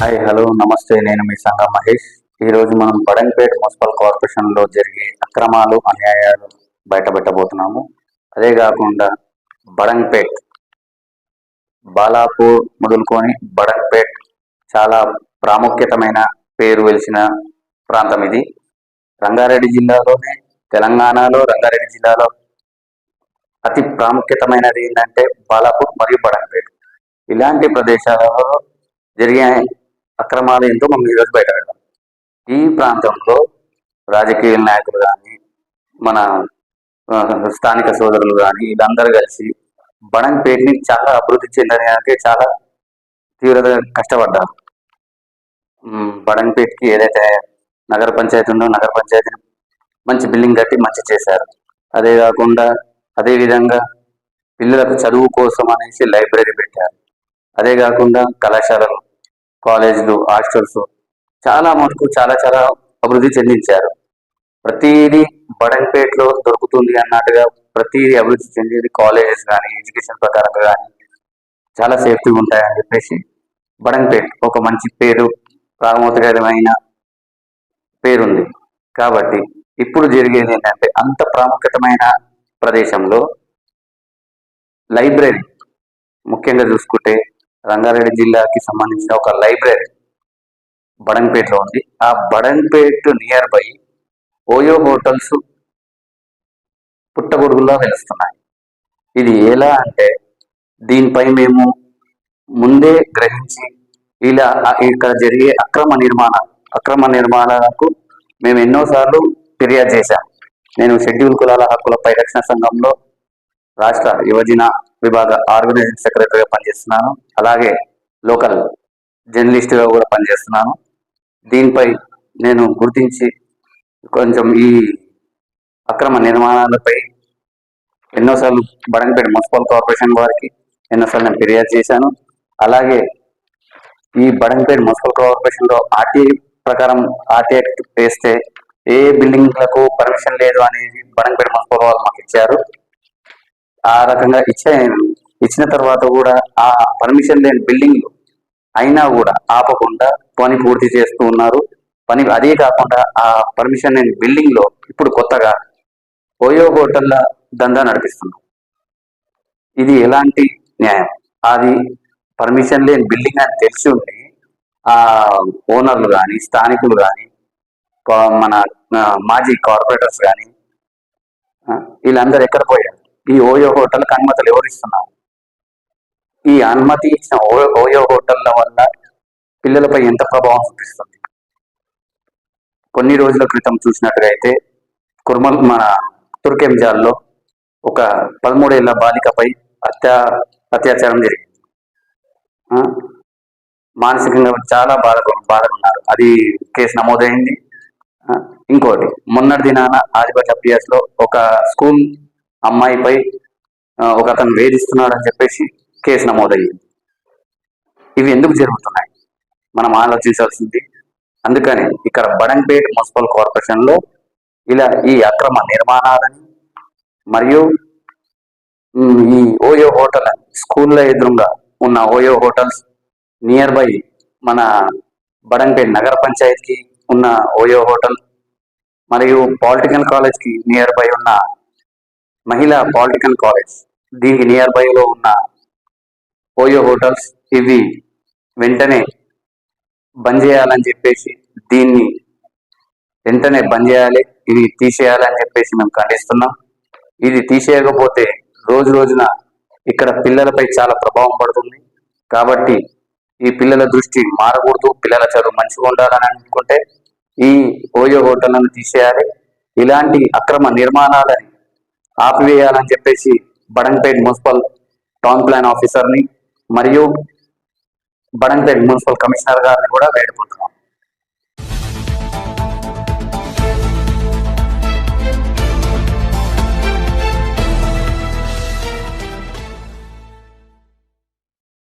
Hi hello నమస్తే నేను మీ సంగ మహేష్. ఈరోజు మనం బడంపేట్ మున్సిపల్ కార్పొరేషన్లో జరిగే అక్రమాలు అన్యాయాలు బయటపెట్టబోతున్నాము. అదే కాకుండా బడంపేట్ బాలాపూర్ మొదలుకొని బడంపేట్ చాలా ప్రాముఖ్యతమైన పేరు వెలిసిన ప్రాంతం ఇది. రంగారెడ్డి జిల్లాలోనే తెలంగాణలో రంగారెడ్డి జిల్లాలో అతి ప్రాముఖ్యతమైనది ఏంటంటే బాలాపూర్ మరియు బడంపేట్ ఇలాంటి ప్రదేశాలలో జరిగే అక్రమాలు ఏంటో మనం ఈరోజు బయట పెడదాం. ఈ ప్రాంతంలో రాజకీయ నాయకులు కానీ మన స్థానిక సోదరులు కానీ వీళ్ళందరూ కలిసి బడంపేటని చాలా అభివృద్ధి చెందడానికి చాలా తీవ్రత కష్టపడ్డారు. ఉమ్, బడంపేట్కి ఏదైతే నగర పంచాయతీ ఉందో నగర పంచాయతీని మంచి బిల్డింగ్ కట్టి మంచి చేశారు. అదే కాకుండా అదేవిధంగా పిల్లలకు చదువు కోసం అనేసి లైబ్రరీ పెట్టారు. అదే కాకుండా కళాశాలలు కాలేజీలు హాస్టల్స్ చాలా మటుకు చాలా చాలా అభివృద్ధి చెందించారు. ప్రతిదీ బడంపేటలో దొరుకుతుంది అన్నట్టుగా ప్రతిదీ అభివృద్ధి చెందేది కాలేజెస్ కానీ ఎడ్యుకేషన్ ప్రకారంగా కానీ చాలా సేఫ్టీగా ఉంటాయని చెప్పేసి బడంపేట్ ఒక మంచి పేరు ప్రాముఖ్యమైన పేరుంది. కాబట్టి ఇప్పుడు జరిగేది ఏంటంటే అంత ప్రాముఖ్యతమైన ప్రదేశంలో లైబ్రరీ ముఖ్యంగా చూసుకుంటే రంగారెడ్డి జిల్లాకి సంబంధించిన ఒక లైబ్రరీ బడంపేటలో ఉంది. ఆ Badampet near by OYO hotels పుట్టగొడుగులా వెలుస్తున్నాయి. ఇది ఎలా అంటే దీనిపై మేము ముందే గ్రహించి ఇలా ఇక్కడ జరిగే అక్రమ నిర్మాణాలు అక్రమ నిర్మాణాలకు మేము ఎన్నోసార్లు ఫిర్యాదు చేశాం. నేను షెడ్యూల్ కులాల హక్కుల పరిరక్షణ సంఘంలో రాష్ట్ర యువజన విభాగ ఆర్గనైజింగ్ సెక్రటరీగా పనిచేస్తున్నాను. అలాగే లోకల్ జర్నలిస్ట్గా కూడా పనిచేస్తున్నాను. దీనిపై నేను గుర్తించి కొంచెం ఈ అక్రమ నిర్మాణాలపై ఎన్నోసార్లు బడంపేట మున్సిపల్ కార్పొరేషన్ వారికి ఎన్నోసార్లు నేను ఫిర్యాదు చేశాను. అలాగే ఈ బడంపేట మున్సిపల్ కార్పొరేషన్లో ఆర్టీ ప్రకారం ఆర్టీ యాక్ట్ వేస్తే ఏ బిల్డింగ్లకు పర్మిషన్ లేదు అనేది బడంపేట మున్సిపల్ వాళ్ళు మాకు ఇచ్చారు. ఆ రకంగా ఇచ్చే ఇచ్చిన తర్వాత కూడా ఆ పర్మిషన్ లేని బిల్డింగ్లు అయినా కూడా ఆపకుండా పని పూర్తి చేస్తూ ఉన్నారు. పని అదే కాకుండా ఆ పర్మిషన్ లేని బిల్డింగ్లో ఇప్పుడు కొత్తగా ఓయో హోటల్ల దందా నడిపిస్తున్నాం ఇది ఎలాంటి న్యాయం? అది పర్మిషన్ లేని బిల్డింగ్ అని తెలిసి ఉండి ఆ ఓనర్లు కానీ స్థానికులు కానీ మన మాజీ కార్పొరేటర్స్ కానీ వీళ్ళందరూ ఎక్కడ పోయారు? ఈ ఓయో హోటల్కి అనుమతులు ఎవరు ఇస్తున్నారు ఈ అనుమతి ఇచ్చిన ఓయో- హోటళ్ళ వల్ల పిల్లలపై ఎంత ప్రభావం చూపిస్తుంది? కొన్ని రోజుల క్రితం చూసినట్లయితే కుర్మల్ మన తుర్కెంజాల్లో ఒక పదమూడేళ్ళ బాలికపై అత్యా అత్యాచారం జరిగింది. మానసికంగా చాలా బాధ బాధకున్నారు. అది కేసు నమోదైంది. ఇంకోటి మొన్నటి దినాన ఆదిపట్ల పిఎస్ ఒక స్కూల్ అమ్మాయిపై ఒక అతను వేధిస్తున్నాడు అని చెప్పేసి కేసు నమోదయ్యింది. ఇవి ఎందుకు జరుగుతున్నాయి? మనం ఆలోచించాల్సింది అందుకని ఇక్కడ బడంపేట్ మున్సిపల్ కార్పొరేషన్లో ఇలా ఈ అక్రమ నిర్మాణాలని మరియు ఈ ఓయో హోటల్ స్కూల్లో స్కూళ్ళ ఎదురుగా ఉన్న ఓయో హోటల్స్ నియర్ బై మన బడంపేట్ నగర పంచాయతీకి ఉన్న ఓయో హోటల్ మరియు పాలిటికల్ కాలేజ్కి నియర్ బై ఉన్న మహిళా పాలిటికల్ కాలేజ్. దీనికి నియర్ బైలో ఉన్న ఓయో హోటల్స్ ఇవి వెంటనే బంద్ చేయాలని చెప్పేసి దీన్ని వెంటనే బంద్ చేయాలి. ఇది తీసేయాలని చెప్పేసి మేము ఖండిస్తున్నాం. ఇది తీసేయకపోతే రోజు రోజున ఇక్కడ పిల్లలపై చాలా ప్రభావం పడుతుంది. కాబట్టి ఈ పిల్లల దృష్టి మారకూడదు. పిల్లల చదువు మంచిగా ఉండాలని అనుకుంటే ఈ ఓయో హోటళ్ళను తీసేయాలి. ఇలాంటి అక్రమ నిర్మాణాలని ఆపివేయాలని చెప్పేసి బడంపేట్ మున్సిపల్ టౌన్ ప్లాన్ ఆఫీసర్ని మరియు బడంపేట్ మున్సిపల్ కమిషనర్ గారిని కూడా వేడుకుంటున్నాం.